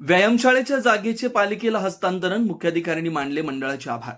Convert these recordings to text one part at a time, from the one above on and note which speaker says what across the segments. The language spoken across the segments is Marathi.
Speaker 1: व्यायामशाळेच्या जागेचे पालिकेला हस्तांतरण मुख्याधिकाऱ्यांनी मानले मंडळाचे आभार.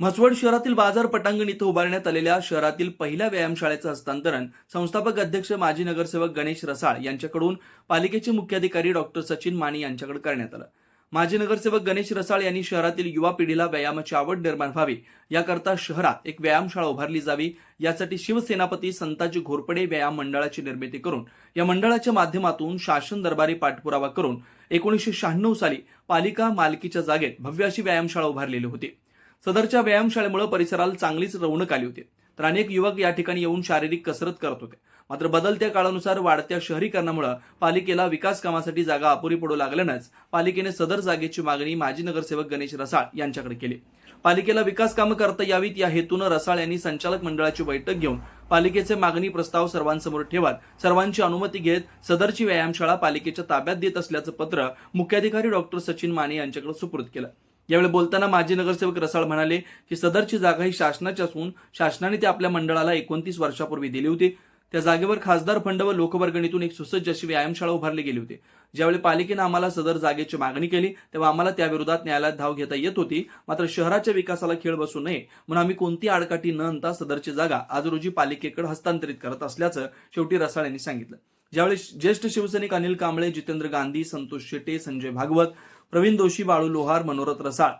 Speaker 1: म्हसवड शहरातील बाजार पटांगण इथं उभारण्यात आलेल्या शहरातील पहिल्या व्यायामशाळेचं हस्तांतरण संस्थापक अध्यक्ष माजी नगरसेवक गणेश रसाळ यांच्याकडून पालिकेचे मुख्याधिकारी डॉक्टर सचिन माने यांच्याकडे करण्यात आलं. माजी नगरसेवक गणेश रसाळ यांनी शहरातील युवा पिढीला व्यायामाची आवड निर्माण व्हावी याकरता शहरात एक व्यायामशाळा उभारली जावी यासाठी शिवसेनापती संताजी घोरपडे व्यायाम मंडळाची निर्मिती करून या मंडळाच्या माध्यमातून शासन दरबारी पाठपुरावा करून एकोणीसशे शहाण्णव साली पालिका मालकीच्या जागेत भव्य अशी व्यायामशाळा उभारलेली होती. सदरच्या व्यायामशाळेमुळे परिसराला चांगलीच रौनक आली होती. तर अनेक युवक या ठिकाणी येऊन शारीरिक कसरत करत होते. मात्र बदलत्या काळानुसार वाढत्या शहरीकरणामुळे पालिकेला विकास कामासाठी जागा अपुरी पडू लागल्यानंच पालिकेने सदर जागेची मागणी माजी नगरसेवक गणेश रसाळ यांच्याकडे केली. पालिकेला विकास कामं करता यावीत या हेतूनं रसाळ यांनी संचालक मंडळाची बैठक घेऊन पालिकेचे मागणी प्रस्ताव सर्वांसमोर ठेवत. सर्वांची अनुमती घेत सदरची व्यायामशाळा पालिकेच्या ताब्यात देत असल्याचं पत्र मुख्याधिकारी डॉक्टर सचिन माने यांच्याकडे सुपूर्द केलं. यावेळी बोलताना माजी नगरसेवक रसाळ म्हणाले की सदरची जागा ही शासनाची असून शासनाने ती आपल्या मंडळाला एकोणतीस वर्षापूर्वी दिली होती. त्या जागेवर खासदार फंड व लोकवर्गणीतून एक सुसज्ज अशी व्यायामशाळा उभारली गेली होती. ज्यावेळी पालिकेनं आम्हाला सदर जागेची मागणी केली तेव्हा आम्हाला त्या विरोधात न्यायालयात धाव घेता येत होती. मात्र शहराच्या विकासाला खेळ बसू नये म्हणून आम्ही कोणती आडकाठी न आणता सदरची जागा आज रोजी पालिकेकडे हस्तांतरित करत असल्याचं शेवटी रसाळ यांनी सांगितलं. ज्यावेळी ज्येष्ठ शिवसैनिक अनिल कांबळे जितेंद्र गांधी संतोष शेटे संजय भागवत प्रवीण दोषी बाळू लोहार मनोरथ रसाळ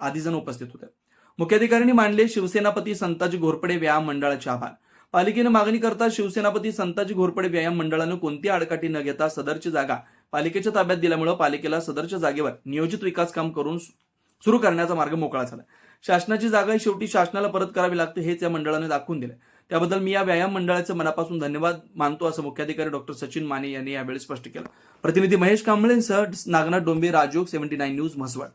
Speaker 1: आदी जण उपस्थित होते. मुख्याधिकाऱ्यांनी मांडले शिवसेनापती संताजी घोरपडे व्यायाम मंडळाचे आभार. पालिकेनं मागणी करता शिवसेनापती संताजी घोरपडे व्यायाम मंडळानं कोणती आडकाठी न घेता सदरची जागा पालिकेच्या ताब्यात दिल्यामुळे पालिकेला सदरच्या जागेवर नियोजित विकास काम करून सुरू करण्याचा मार्ग मोकळा झाला. शासनाची जागा ही शेवटी शासनाला परत करावी लागते हेच या मंडळाने दाखवून दिले. त्याबद्दल मी या व्यायाम मंडळाचे मनापासून धन्यवाद मानतो असं मुख्याधिकारी डॉक्टर सचिन माने यांनी यावेळी स्पष्ट केलं. प्रतिनिधी Mahesh कांबळेंसह Nagnath Dombe Rajyog seventy nine news Mhaswad.